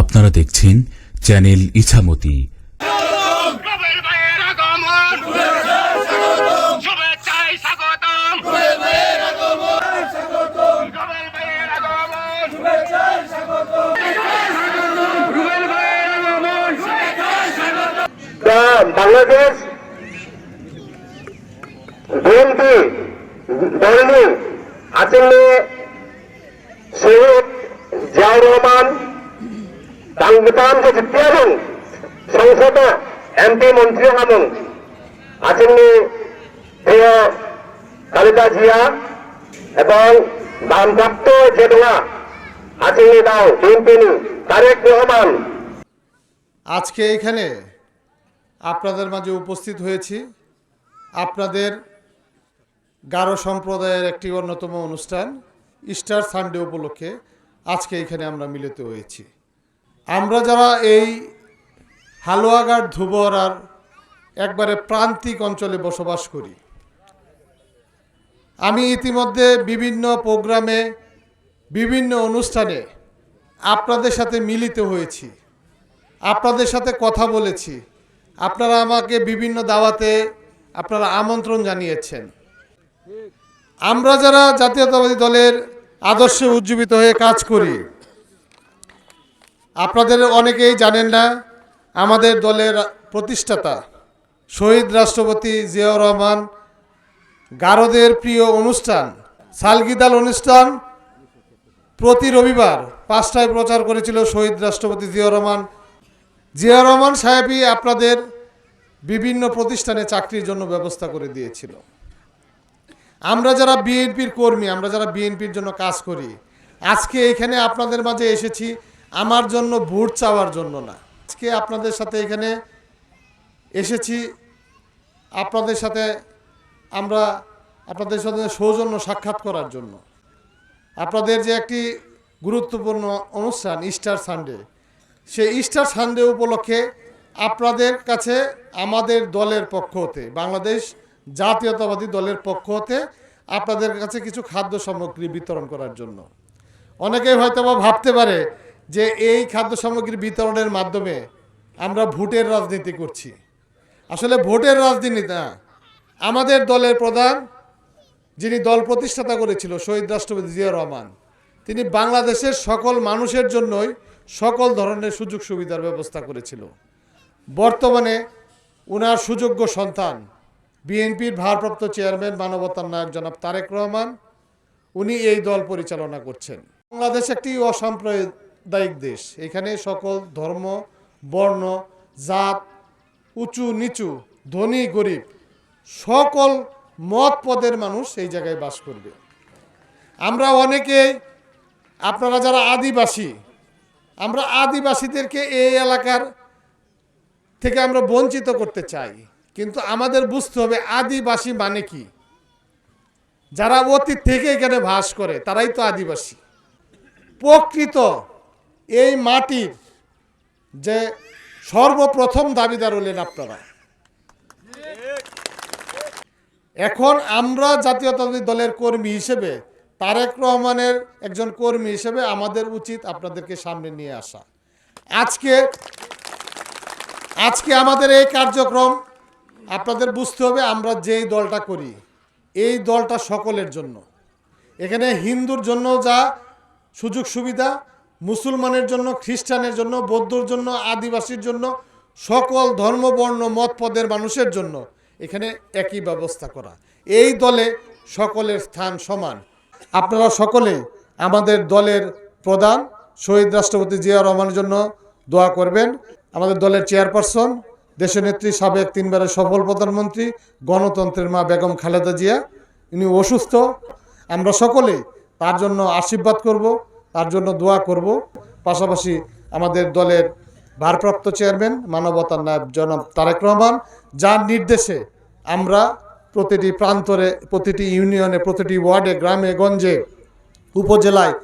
আপনারা দেখছেন channel Ichamati. Bangladesh BNP দলনি আসলে শহীদ জিয়াউর রহমান যে এবং সংসদ এমপি মন্ত্রী এবং আসেননি প্রিয় খালেদা জিয়া এবং বামপ্রাপ্ত যে দোয়া আসেননি দাও, বিএনপি তারেক রহমান। আজকে এখানে আপনাদের মাঝে উপস্থিত হয়েছি। আপনাদের গারো সম্প্রদায়ের একটি অন্যতম অনুষ্ঠান, ইস্টার সানডে উপলক্ষে আজকে এখানে আমরা মিলিত হয়েছি। আমরা যারা এই হালুয়াঘাট, ধুবর আর একবারে প্রান্তিক অঞ্চলে বসবাস করি, আমি ইতিমধ্যে বিভিন্ন প্রোগ্রামে, বিভিন্ন অনুষ্ঠানে আপনাদের সাথে মিলিত হয়েছি, আপনাদের সাথে কথা বলেছি, আপনারা আমাকে বিভিন্ন দাওয়াতে আপনারা আমন্ত্রণ জানিয়েছেন। আমরা যারা জাতীয়তাবাদী দলের আদর্শে উজ্জীবিত হয়ে কাজ করি আপনাদের অনেকেই জানেন না, আমাদের দলের প্রতিষ্ঠাতা শহীদ রাষ্ট্রপতি জিয়াউর রহমান, গারদের প্রিয় অনুষ্ঠান সালগিদাল অনুষ্ঠান, প্রতি রবিবার পাঁচটায় প্রচার করেছিল শহীদ রাষ্ট্রপতি জিয়াউর রহমান। জিয়া রহমান সাহেবই আপনাদের বিভিন্ন প্রতিষ্ঠানে চাকরির জন্য ব্যবস্থা করে দিয়েছিল। আমরা যারা বিএনপির কর্মী, আমরা যারা বিএনপির জন্য কাজ করি, আজকে এখানে আপনাদের মাঝে এসেছি। আমার জন্য ভোট চাওয়ার জন্য না। আজকে আপনাদের সাথে এখানে এসেছি। আপনাদের সাথে আমরা আপনাদের সাথে সৌজন্য সাক্ষাৎ করার জন্য। আপনাদের যে একটি গুরুত্বপূর্ণ অনুষ্ঠান ইস্টার সানডে সেই ইস্টার সানডে উপলক্ষে আপনাদের কাছে আমাদের দলের পক্ষ হতে, বাংলাদেশ জাতীয়তাবাদী দলের পক্ষ হতে আপনাদের কাছে কিছু খাদ্য সামগ্রী বিতরণ করার জন্য। অনেকেই হয়তো বা ভাবতে পারে যে এই খাদ্য সামগ্রী বিতরণের মাধ্যমে আমরা ভোটের রাজনীতি করছি। আসলে ভোটের রাজনীতি না। আমাদের দলের প্রধান যিনি দল প্রতিষ্ঠাতা করেছিল, শহীদ রাষ্ট্রপতি জিয়া রহমান, তিনি বাংলাদেশের সকল মানুষের জন্যই সকল ধরনের সুযোগ সুবিধার ব্যবস্থা করেছিল। বর্তমানে উনার সুযোগ্য সন্তান বিএনপির ভারপ্রাপ্ত চেয়ারম্যান মানবতার নায়ক জনাব তারেক রহমান, উনি এই দল পরিচালনা করছেন। বাংলাদেশ একটি অসাম্প্রদায়িক দেশ। এখানে সকল ধর্ম, বর্ণ, জাত, উঁচু, নিচু, ধনী, গরিব, সকল মত পদের মানুষ এই জায়গায় বাস করবে। আমরা অনেকেই, আপনারা যারা আদিবাসী, আমরা আদিবাসীদেরকে এই এলাকার থেকে আমরা বঞ্চিত করতে চাই। কিন্তু আমাদের বুঝতে হবে আদিবাসী মানে কি? যারা অতীত থেকে এখানে বাস করে, তারাই তো আদিবাসী। প্রকৃত এই মাটির যে সর্বপ্রথম দাবিদার হলেন আপনারা। এখন আমরা জাতীয়তাবাদী দলের কর্মী হিসেবে, তারেক রহমানের একজন কর্মী হিসেবে আমাদের উচিত আপনাদেরকে সামনে নিয়ে আসা। আজকে আজকে আমাদের এই কার্যক্রম, আপনাদের বুঝতে হবে আমরা যেই দলটা করি, এই দলটা সকলের জন্য। এখানে হিন্দুর জন্য যা সুযোগ সুবিধা মুসলমানের জন্য, খ্রিস্টানের জন্য, বৌদ্ধর জন্য, আদিবাসীর জন্য, সকল ধর্ম, বর্ণ, মত পদের মানুষের জন্য এখানে একই ব্যবস্থা করা। এই দলে সকলের স্থান সমান। আপনারা সকলে আমাদের দলের প্রধান। শহীদ রাষ্ট্রপতি জিয়া রহমানের জন্য দোয়া করবেন। আমাদের দলের চেয়ারপারসন দেশনেত্রী সাবেক তিনবারের সফল প্রধানমন্ত্রী, গণতন্ত্রের মা বেগম খালেদা জিয়া। ইনি অসুস্থ। আমরা সকলে তার জন্য আশীর্বাদ করব। তার জন্য দোয়া করব। পাশাপাশি আমাদের দলের ভারপ্রাপ্ত চেয়ারম্যান, মানবতার নায়ক জনাব তারেক রহমান, যার নির্দেশে আমরা প্রতিটি প্রান্তরে, প্রতিটি ইউনিয়নে, প্রতিটি ওয়ার্ডে, গ্রামে, গঞ্জে, উপজেলায়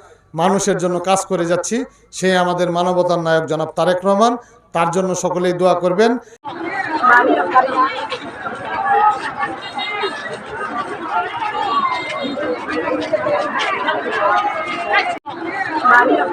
মানুষের জন্য কাজ করে যাচ্ছি। সে আমাদের মানবতার নায়ক জনাব তারেক রহমান। তার জন্য সকলেই দোয়া করবেন।